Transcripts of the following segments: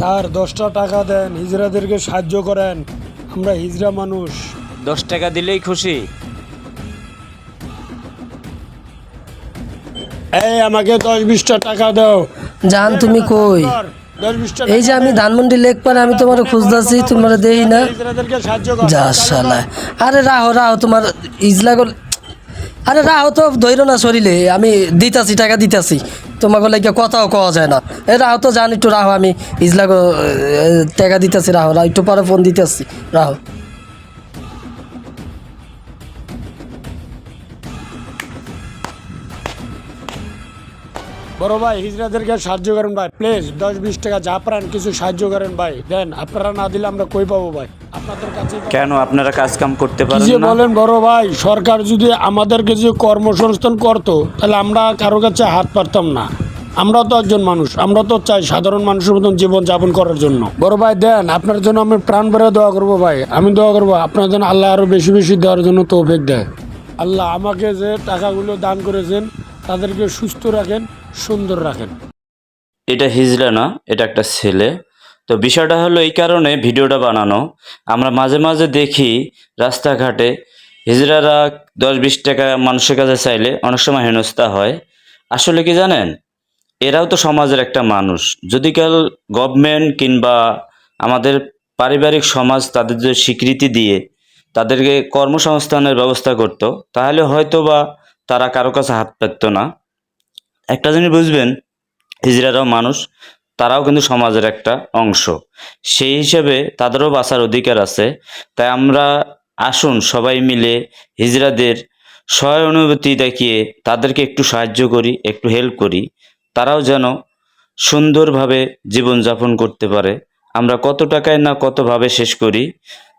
Sir দশটা টাকা দেন হিজড়াদেরকে সাহায্য করেন। আমরা হিজড়া মানুষ। দশ টাকা দিলেই খুশি। এই আমাকে দশ বিশটা টাকা দাও। জান তুমি কই? দশ বিশটা এই যে আমি ধানমন্ডি লেক পারে আমি তোমার খুঁজতেছি তোমার দেই না। হিজড়াদেরকে সাহায্য কর। যা শালা। আরে রাহো রাহো তোমার ইজলা গল আরে রাহ তো ধৈর্য না শরীরে আমি দিতাছি টাকা দিতাছি। তোমাকে লাগে কথাও কওয়া যায় না। এ রাহ তো জান একটু রাহো আমি ইজলা গো- এ, টাকা দিতেছি রাহো রাহো একটু পরে ফোন দিতেছি রাহো বড় ভাই হিজড়াদেরকে সাহায্য করেন ভাই। প্লিজ দশ বিশ টাকা যা পারেন কিছু সাহায্য করেন ভাই। দেন আপনারা না দিলে আমরা কই পাবো ভাই? আপনাদের কাছে কেন আপনারা কাজ কাম করতে পারেন যে বলেন বড় ভাই সরকার যদি আমাদেরকে যে কর্মসংস্থান করতো তাহলে আমরা কারও কাছে হাত পারতাম না। আমরা তো একজন মানুষ আমরা তো চাই সাধারণ মানুষের মতন জীবন যাপন করার জন্য। বড় ভাই দেন আপনার জন্য আমি প্রাণ ভরে দোয়া করব ভাই। আমি দোয়া করব আপনার জন্য আল্লাহ আরও বেশি বেশি দেওয়ার জন্য তৌফিক দেয়। আল্লাহ আমাকে যে টাকাগুলো দান করেছেন তাদেরকে সুস্থ রাখেন, সুন্দর রাখেন। এটা হিজড়া না, এটা একটা ছেলে। তো বিষয়টা হলো এই কারণে ভিডিওটা বানানো। আমরা মাঝে মাঝে দেখি রাস্তাঘাটে হিজড়ারা দশ বিশ টাকা মানুষের কাছে চাইলে অনেক সময় হেনস্থা হয়। আসলে কি জানেন? এরাও তো সমাজের একটা মানুষ। যদি কাল গভর্নমেন্ট কিংবা আমাদের পারিবারিক সমাজ তাদের যে স্বীকৃতি দিয়ে তাদেরকে কর্মসংস্থানের ব্যবস্থা করতো, তাহলে হয়তো বা তারা কারও কাছে হাত পেত না। একটা জিনিস বুঝবেন, হিজড়ারাও মানুষ, তারাও কিন্তু সমাজের একটা অংশ। সেই হিসেবে তাদেরও বাঁচার অধিকার আছে। তাই আমরা আসুন সবাই মিলে হিজড়াদের সহায় অনুভূতি দেখিয়ে তাদেরকে একটু সাহায্য করি, একটু হেল্প করি। তারাও যেন সুন্দরভাবে জীবনযাপন করতে পারে। আমরা কত টাকায় না কতভাবে শেষ করি।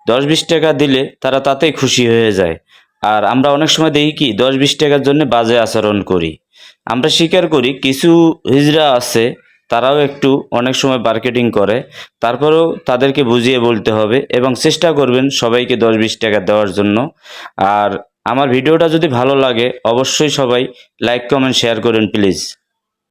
দশ বিশ টাকা দিলে তারা তাতেই খুশি হয়ে যায়। আর আমরা অনেক সময় দেখি কি, দশ বিশ টাকার জন্য বাজে আচরণ করি। আমরা স্বীকার করি, কিছু হিজড়া আছে, তারাও একটু অনেক সময় মার্কেটিং করে, তারপরেও তাদেরকে বুঝিয়ে বলতে হবে এবং চেষ্টা করবেন সবাইকে দশ বিশ টাকা দেওয়ার জন্য। আর আমার ভিডিওটা যদি ভালো লাগে, অবশ্যই সবাই লাইক কমেন্ট শেয়ার করুন প্লিজ